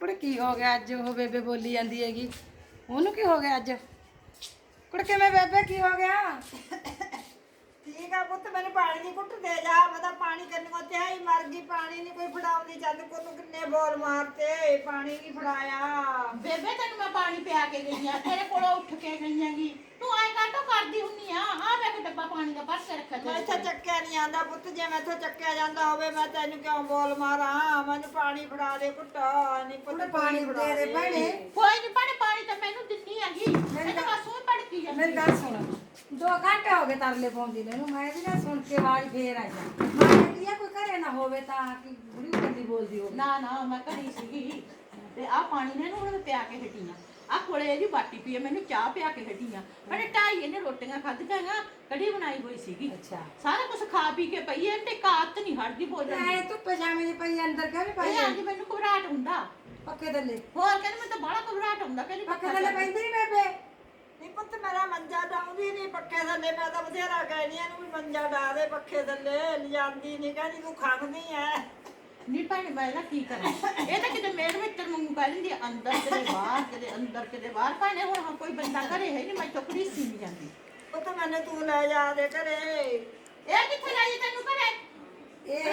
ਕੁੜੇ ਕੀ ਹੋ ਗਿਆ ਅੱਜ ਉਹ ਬੇਬੇ ਬੋਲੀ ਜਾਂਦੀ ਹੈਗੀ? ਉਹਨੂੰ ਕੀ ਹੋ ਗਿਆ ਅੱਜ? ਕੁੜੇ ਕਿਵੇਂ ਬੇਬੇ ਕੀ ਹੋ ਗਿਆ? ਠੀਕ ਆ ਪੁੱਤ ਮੈਨੂੰ ਪਾਣੀ ਦੀ ਘੁੱਟ ਦੇ ਜਾ ਮੈਂ ਤਾਂ ਪਾਣੀ ਕੰਨੋਂ ਤੇ ਆਈ ਮਰ ਗਈ ਪਾਣੀ ਨਹੀਂ ਕੋਈ ਫੜਾਉਂਦੀ ਚੱਲ ਕੋ ਤੂੰ ਕਿੰਨੇ ਬੋਲ ਮਾਰਤੇ ਪਾਣੀ ਨਹੀਂ ਫੜਾਇਆ। ਬੇਬੇ ਤੈਨੂੰ ਮੈਂ ਪਾਣੀ ਪਿਆ ਕੇ ਗਈ ਆ ਤੇਰੇ ਕੋਲੋਂ ਉੱਠ ਕੇ ਗਈਆਂਗੀ ਤੂੰ ਐ ਕਰਦੀ ਹੁੰਨੀ ਆ ਆ ਮੈਂ ਕਿ ਡੱਬਾ ਪਾਣੀ ਦਾ ਭਰ ਕੇ ਰੱਖਿਆ ਮੈਂ ਇੱਥੇ। ਚੱਕਿਆ ਨਹੀਂ ਆਂਦਾ ਪੁੱਤ ਜੇ ਮੈਂ ਇੱਥੋਂ ਚੱਕਿਆ ਜਾਂਦਾ ਹੋਵੇ ਮੈਂ ਤੈਨੂੰ ਕਿਉਂ ਬੋਲ ਮਾਰਾਂ? ਮੈਨੂੰ ਪਾਣੀ ਫੜਾ ਦੇ ਘੁੱਟ ਨਹੀਂ ਪੁੱਤ ਪਾਣੀ ਫੜਾ ਦੇ ਭੈਣੇ। ਕੋਈ ਨਹੀਂ ਪਾਣੀ ਪਾਣੀ ਤਾਂ ਮੈਨੂੰ ਦਿੱਤੀ ਹੈਗੀ। ਇਹ ਤਾਂ ਬਸ ਉਹ ਭੜਕੀ ਜਾਂਦੀ ਮੇਰੀ ਗੱਲ ਸੁਣ। ਦੋ ਘੰਟੇ ਹੋ ਗਏ ਤਰਲੇ ਪਾਉਂਦੀ ਨੂੰ ਮੈਂ ਵੀ ਨਾ ਸੁਣ ਕੇ ਆਵਾਜ਼ ਫੇਰ ਆਈ। ਮੈਂ ਕਹਿੰਦੀ ਆ ਕੋਈ ਘਰੇ ਨਾ ਹੋਵੇ ਤਾਂ ਕਿ ਬੁੜੀ ਬੰਦੀ ਬੋਲਦੀ ਹੋਵੇ। ਨਾ ਨਾ ਮੈਂ ਘੜੀ ਸੀਗੀ। ਤੇ ਆ ਪਾਣੀ ਨੇ ਇਹਨੂੰ ਹੁਣ ਪਿਆ ਕੇ ਹਟੀਆਂ। ਆ ਕੋਲੇ ਇਹਦੀ ਬਾਟੀ ਪੀ ਆ, ਮੈਨੂੰ ਚਾਹ ਪਿਆ ਕੇ ਹਟੀਆਂ। ਪਰ ਢਾਈ ਇਹਨੇ ਰੋਟੀਆਂ ਖਾਧੀਆਂ ਕੜੀ ਬਣਾਈ ਹੋਈ ਸੀਗੀ। ਅੱਛਾ। ਸਾਰਾ ਕੁਝ ਖਾ ਪੀ ਕੇ ਪਈ ਐ ਤੇ ਕਾਤ ਨਹੀਂ ਹਟਦੀ ਬੋਲਣ ਦੀ। ਐ ਤੂੰ ਪਜਾਮੇ ਦੀ ਪਈ ਅੰਦਰ ਕਿਉਂ ਨਹੀਂ ਇਹ ਪਾਈ ਅੱਜ ਮੈਨੂੰ ਘਬਰਾਹਟ ਹੁੰਦਾ। ਪੱਕੇ ਥੱਲੇ। ਹੋਰ ਕਹਿੰਦੇ ਮੈਂ ਤਾਂ ਬੜਾ ਘਬਰਾਹਟ ਹੁੰਦਾ ਕਹਿੰਦੀ ਪੱਕੇ ਥੱਲੇ ਪੈਂਦੀ ਨਹੀਂ ਬੇਬੇ ਨਹੀਂ ਪੁੱਤ ਮੇਰਾ ਮੰਜਾ ਡਾਉਂਦੀ ਨਹੀਂ ਪੱਖੇ ਥੱਲੇ ਮੈਂ ਤਾਂ ਬਥੇਰਾ ਕਹਿਨੀ ਆ ਨੂੰ ਵੀ ਮੰਜਾ ਡਾ ਦੇ ਪੱਖੇ ਥੱਲੇ ਲਿਜਾਂਦੀ ਨਹੀਂ ਕਹਿੰਦੀ ਤੂੰ ਖੰਗਦੀ ਐ। ਨਹੀਂ ਭੈਣੇ ਮੈਂ ਇਹਦਾ ਕੀ ਕਰਾਂ? ਇਹ ਤਾਂ ਕਿਤੇ ਮੇਰ ਵਿੱਚ ਮੰਗੂ ਕਹਿ ਦਿੰਦੀ ਆ, ਅੰਦਰ ਕਿਤੇ ਬਾਹਰ ਕਿਤੇ ਅੰਦਰ ਕਿਤੇ ਬਾਹਰ। ਭੈਣੇ ਹੁਣ ਹਾਂ ਕੋਈ ਬੰਦਾ ਘਰੇ ਹੈ ਨਹੀਂ ਮੈਂ ਚੁੱਕੜੀ ਸੀ ਨਹੀਂ ਜਾਂਦੀ। ਪੁੱਤ ਮੈਨੂੰ ਤੂੰ ਲੈ ਜਾ ਦੇ ਘਰੇ। ਇਹ ਕਿੱਥੇ ਲਾਈ ਤੈਨੂੰ ਘਰੇ? ਇਹ